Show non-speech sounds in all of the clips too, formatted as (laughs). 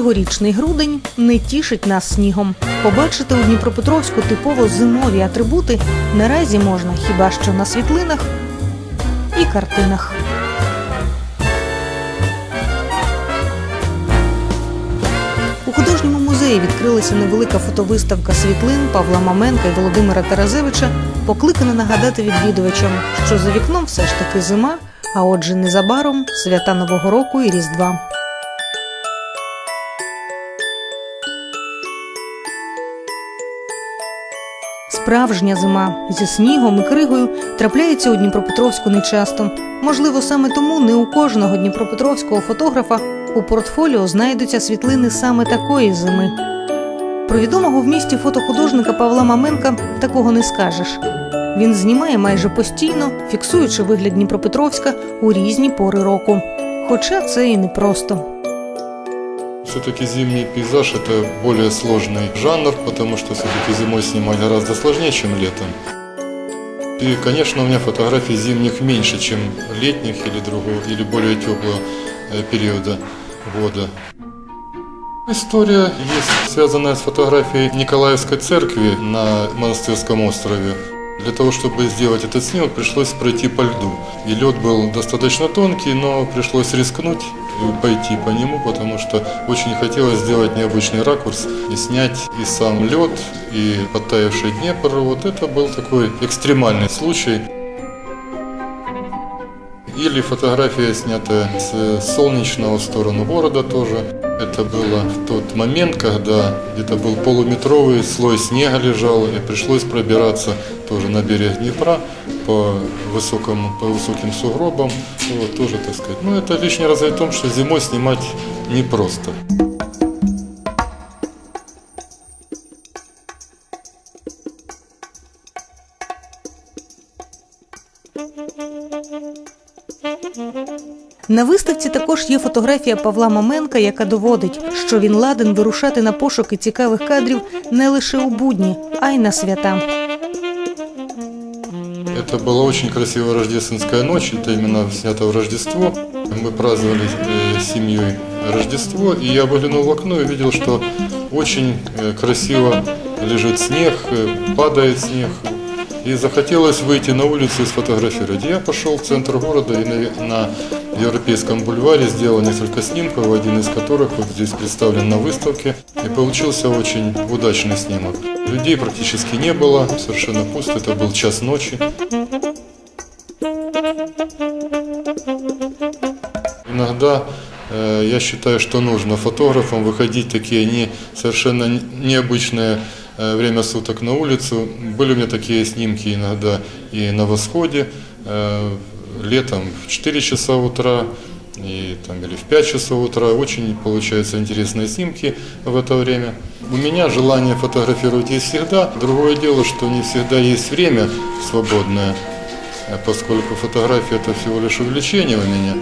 Цьогорічний грудень не тішить нас снігом. Побачити у Дніпропетровську типово зимові атрибути наразі можна хіба що на світлинах і картинах. У художньому музеї відкрилася невелика фотовиставка світлин Павла Маменка і Володимира Таразевича, покликана нагадати відвідувачам, що за вікном все ж таки зима, а отже, незабаром свята Нового року і Різдва. Справжня зима зі снігом і кригою трапляється у Дніпропетровську нечасто. Можливо, саме тому не у кожного дніпропетровського фотографа у портфоліо знайдуться світлини саме такої зими. Про відомого в місті фотохудожника Павла Маменка такого не скажеш. Він знімає майже постійно, фіксуючи вигляд Дніпропетровська у різні пори року. Хоча це і непросто. Все-таки зимний пейзаж это более сложный жанр, потому что все-таки зимой снимать гораздо сложнее, чем летом. И, конечно, у меня фотографий зимних меньше, чем летних или другого, или более теплого э, периода года. История есть связанная с фотографией Николаевской церкви на Монастырском острове. Для того, чтобы сделать этот снимок, пришлось пройти по льду. И лед был достаточно тонкий, но пришлось рискнуть пойти по нему, потому что очень хотелось сделать необычный ракурс и снять и сам лед, и подтаявший Днепр. Вот это был такой экстремальный случай. Или фотография снята с солнечного в сторону города тоже. Это было в тот момент, когда где-то был полуметровый слой снега лежал, и пришлось пробираться тоже на берег Днепра по, высокому, по высоким сугробам. Вот, тоже, так сказать. Ну, это лишний раз о том, что зимой снимать непросто. На виставці також є фотографія Павла Маменка, яка доводить, що він ладен вирушати на пошуки цікавих кадрів не лише у будні, а й на свята. Это была очень красивая рождественская ночь, это именно снято в Рождество. Мы праздновали э, с семьей Рождество, и я выглянул в окно и увидел, что очень э, красиво лежит снег, э, падает снег. И захотелось выйти на улицу и сфотографировать. Я пошел в центр города и на, на Европейском бульваре сделал несколько снимков, один из которых вот здесь представлен на выставке. И получился очень удачный снимок. Людей практически не было, совершенно пусто, это был час ночи. Иногда э, я считаю, что нужно фотографам выходить такие не, совершенно не- необычное э, время суток на улицу. Были у меня такие снимки иногда и на восходе, э, летом в 4 часа утра, и, там, или в 5 часов утра. Очень получаются интересные снимки в это время. У меня желание фотографировать есть всегда. Другое дело, что не всегда есть время свободное, э, поскольку фотография это всего лишь увлечение у меня.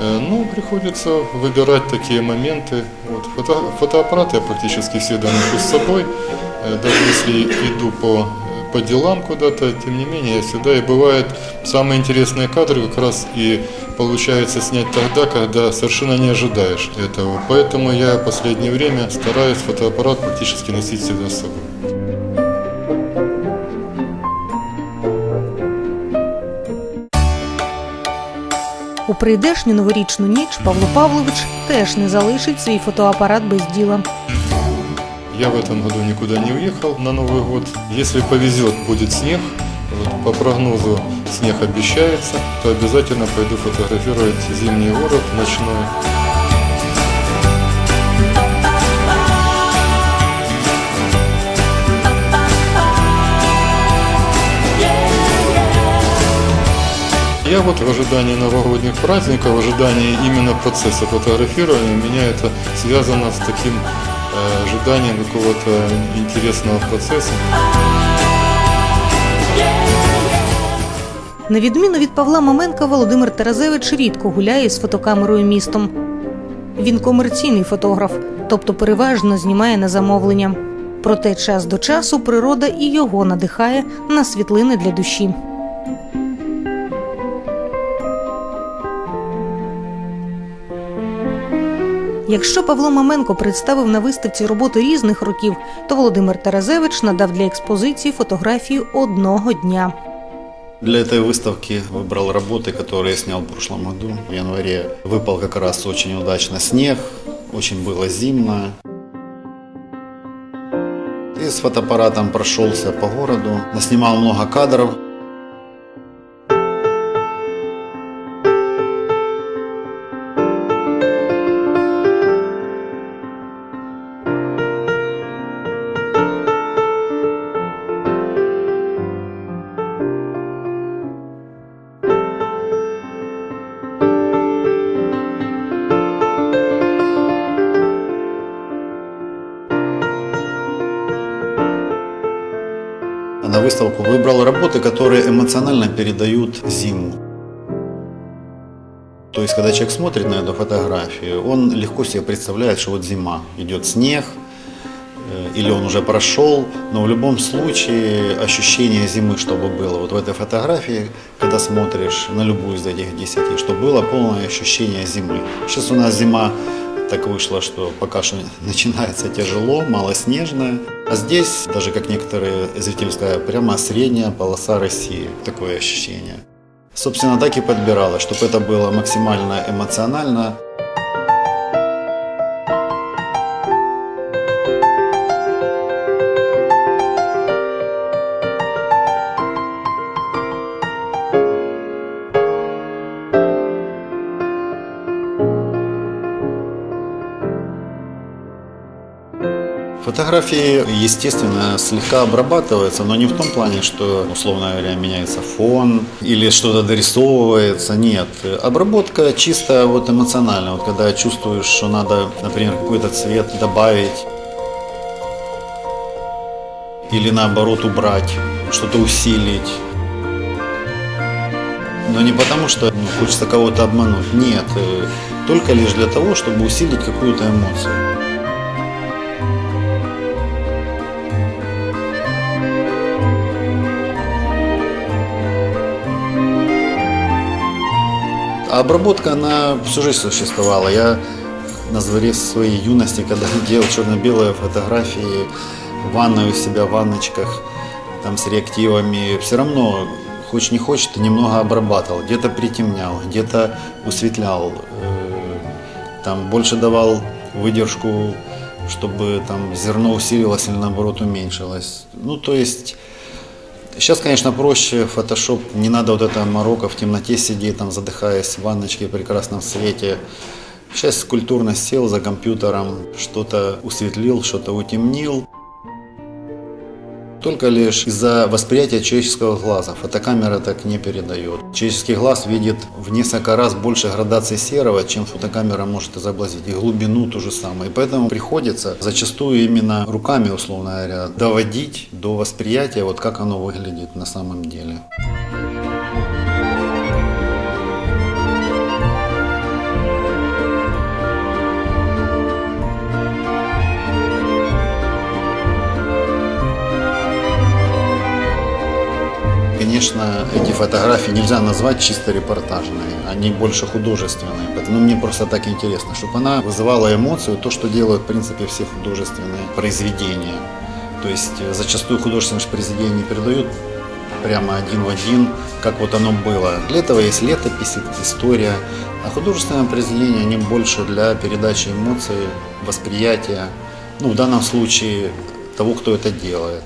Э, Ну, приходится выбирать такие моменты. Вот. Фото, фотоаппарат я практически всегда ношу с собой. Э, Даже если иду по, по делам куда-то, тем не менее, я всегда и бывает самые интересные кадры как раз и получается снять тогда, когда совершенно не ожидаешь этого. Поэтому я в последнее время стараюсь фотоаппарат практически носить всегда с собой. У прийдешню новорічну ніч Павло Павлович теж не залишить свій фотоапарат без діла. Я в этом году никуда не уехал на Новый год. Если повезет, будет снег. Вот по прогнозу снег обещается, то обязательно пойду фотографировать зимний город ночной. Я вот в ожидании новогодних праздников, в ожидании именно процесса фотографирования, меня это связано с таким ожиданием какого-то интересного процесса. На відміну від Павла Маменка, Володимир Таразевич рідко гуляє з фотокамерою містом. Він комерційний фотограф, тобто переважно знімає на замовлення. Проте час до часу природа і його надихає на світлини для душі. Якщо Павло Маменко представив на виставці роботи різних років, то Володимир Таразевич надав для експозиції фотографію одного дня. Для этой выставки выбрал работы, которые я снял в прошлом году. В январе выпал как раз очень удачно снег, очень было зимно. И с фотоаппаратом прошелся по городу, наснимал много кадров. На выставку выбрал работы, которые эмоционально передают зиму. То есть, когда человек смотрит на эту фотографию, он легко себе представляет, что вот зима, идет снег, или он уже прошел, но в любом случае ощущение зимы, чтобы было вот в этой фотографии, когда смотришь на любую из этих десяти, чтобы было полное ощущение зимы. Сейчас у нас зима так вышло, что пока что (laughs) начинается тяжело, малоснежная. А здесь, даже как некоторые зрители сказали, прямо средняя полоса России. Такое ощущение. Собственно, так и подбиралось, чтобы это было максимально эмоционально. Фотографии, естественно, слегка обрабатываются, но не в том плане, что, условно говоря, меняется фон или что-то дорисовывается. Нет. Обработка чисто вот эмоциональная. Вот когда чувствуешь, что надо, например, какой-то цвет добавить или наоборот убрать, что-то усилить. Но не потому, что ну, хочется кого-то обмануть. Нет. Только лишь для того, чтобы усилить какую-то эмоцию. Обработка, она всю жизнь существовала. Я на заре своей юности, когда (laughs) делал черно-белые фотографии, ванной у себя в ванночках, там с реактивами, все равно, хочешь не хочешь, ты немного обрабатывал. Где-то притемнял, где-то усветлял, э, там больше давал выдержку, чтобы там зерно усилилось или наоборот уменьшилось. Ну, то есть Сейчас, конечно, проще, фотошоп, не надо вот это морока в темноте сидеть, там задыхаясь в ванночке в прекрасном свете. Сейчас культурно сел за компьютером, что-то усветлил, что-то утемнил. Только лишь из-за восприятия человеческого глаза. Фотокамера так не передает. Человеческий глаз видит в несколько раз больше градаций серого, чем фотокамера может изобразить. И глубину ту же самое. И поэтому приходится зачастую именно руками, условно говоря, доводить до восприятия, вот как оно выглядит на самом деле. Фотографии нельзя назвать чисто репортажные, они больше художественные. Поэтому мне просто так интересно, чтобы она вызывала эмоцию, то, что делают, в принципе, все художественные произведения. То есть э, зачастую художественные же произведения передают прямо один в один, как вот оно было. Для этого есть летопись, история, а художественные произведения, они больше для передачи эмоций, восприятия, ну, в данном случае того, кто это делает.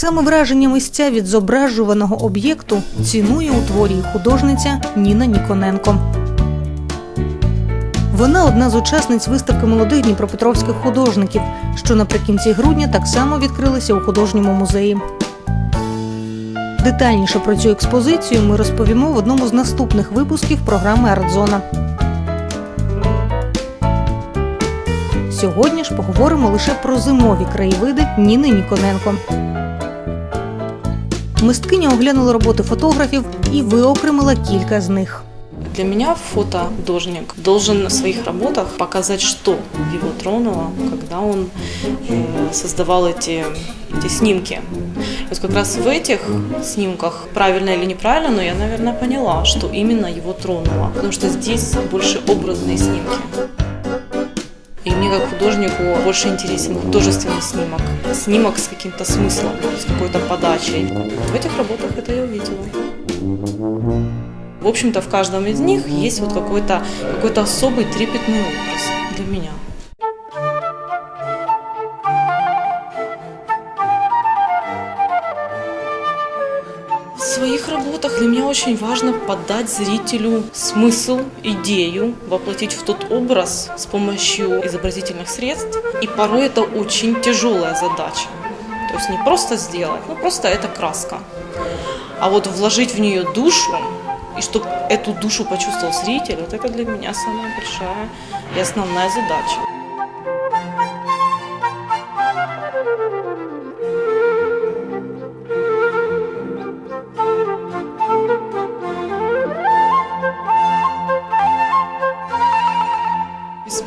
Саме враження мисця від зображуваного об'єкту цінує у творі художниця Ніна Ніконенко. Вона одна з учасниць виставки молодих дніпропетровських художників, що наприкінці грудня так само відкрилися у художньому музеї. Детальніше про цю експозицію ми розповімо в одному з наступних випусків програми Артзона. Сьогодні ж поговоримо лише про зимові краєвиди Ніни Ніконенко. Мисткиня оглянула роботи фотографів і виокремила кілька з них. Для меня фотохудожник должен на своих работах показать, что его тронуло, когда он э, создавал эти, эти снимки. Вот как раз в этих снимках, правильно или неправильно, но я, наверное, поняла, что именно его тронуло. Потому что здесь больше образные снимки. И мне как художнику больше интересен художественный снимок. Снимок с каким-то смыслом, с какой-то подачей. В этих работах это я увидела. В общем-то, в каждом из них есть вот какой-то какой особый трепетный образ для меня. Для меня очень важно подать зрителю смысл, идею, воплотить в тот образ с помощью изобразительных средств. И порой это очень тяжелая задача. То есть не просто сделать, ну просто это краска. А вот вложить в нее душу, и чтобы эту душу почувствовал зритель, вот это для меня самая большая и основная задача.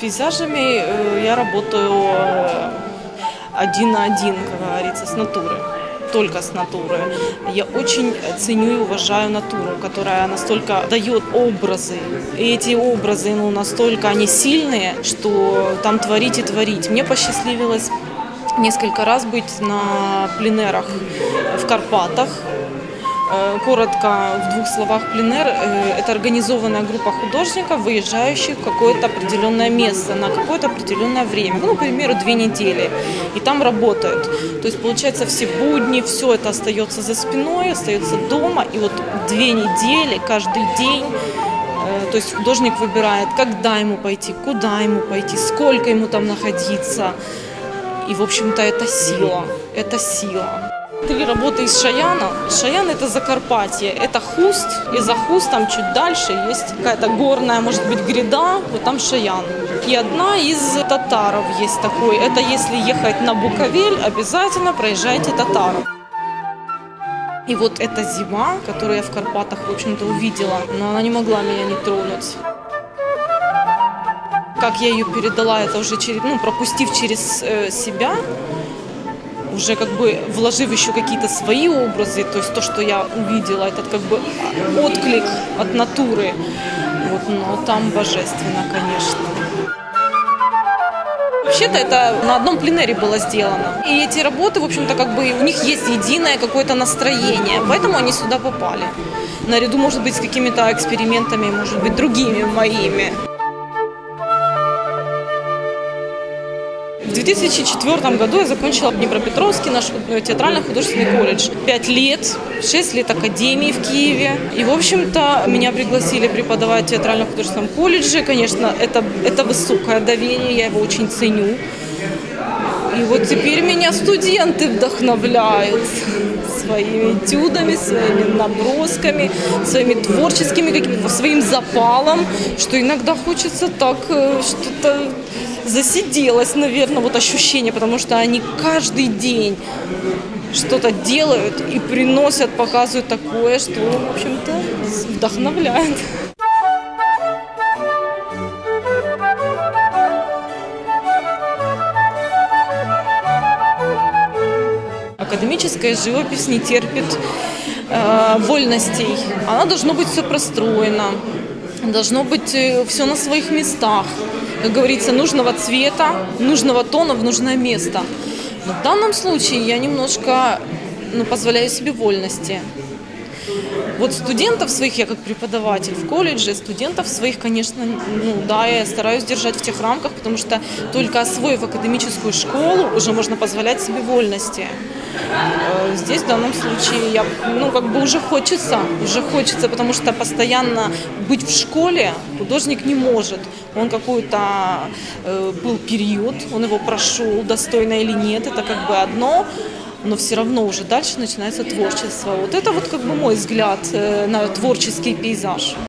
Пейзажами э, я работаю э, один на один, как говорится, с натуры. Только с натуры. Я очень ценю и уважаю натуру, которая настолько дает образы. И эти образы ну, настолько они сильные, что там творить и творить. Мне посчастливилось несколько раз быть на пленерах в Карпатах. Э, Коротко, в двух словах, пленер э, – это организованная группа художников, выезжающих в какое-то определенное место на какое-то определенное время, ну, к примеру, две недели, и там работают. То есть, получается, все будни, все это остается за спиной, остается дома, и вот две недели, каждый день Э, то есть художник выбирает, когда ему пойти, куда ему пойти, сколько ему там находиться. И, в общем-то, это сила. Это сила. Три работы из Шаяна. Шаян – это Закарпатье, это Хуст, и за Хустом чуть дальше есть какая-то горная, может быть, гряда, вот там Шаян. И одна из татаров есть такой. Это если ехать на Буковель, обязательно проезжайте татаров. И вот эта зима, которую я в Карпатах, в общем-то, увидела, но она не могла меня не тронуть. Как я ее передала, это уже через, ну, пропустив через э, себя, уже как бы вложив еще какие-то свои образы, то есть то, что я увидела, этот как бы отклик от натуры. Вот, но там божественно, конечно. Вообще-то это на одном пленере было сделано. И эти работы, в общем-то, как бы у них есть единое какое-то настроение, поэтому они сюда попали. Наряду, может быть, с какими-то экспериментами, может быть, другими моими. 2004 году я закончила Днепропетровский наш э, театрально-художественный колледж. Пять лет, шесть лет академии в Киеве. И, в общем-то, меня пригласили преподавать в театрально-художественном колледже. Конечно, это, это высокое доверие, я его очень ценю. И вот теперь меня студенты вдохновляют своими этюдами, своими набросками, своими творческими своим запалом, что иногда хочется так э, что-то засиделось, наверное, вот ощущение, потому что они каждый день что-то делают и приносят, показывают такое, что, в общем-то, вдохновляет. Академическая живопись не терпит э, вольностей. Она должно быть все простроено, должно быть все на своих местах. Как говорится, нужного цвета, нужного тона в нужное место. Но в данном случае я немножко ну, позволяю себе вольности. Вот студентов своих, я как преподаватель в колледже, студентов своих, конечно, ну да, я стараюсь держать в тех рамках, потому что только освоив академическую школу, уже можно позволять себе вольности. Э, Здесь в данном случае я, ну, как бы уже хочется, уже хочется, потому что постоянно быть в школе художник не может. Он какой-то э, был период, он его прошел, достойно или нет, это как бы одно, но все равно уже дальше начинается творчество. Вот это вот как бы мой взгляд э, на творческий пейзаж.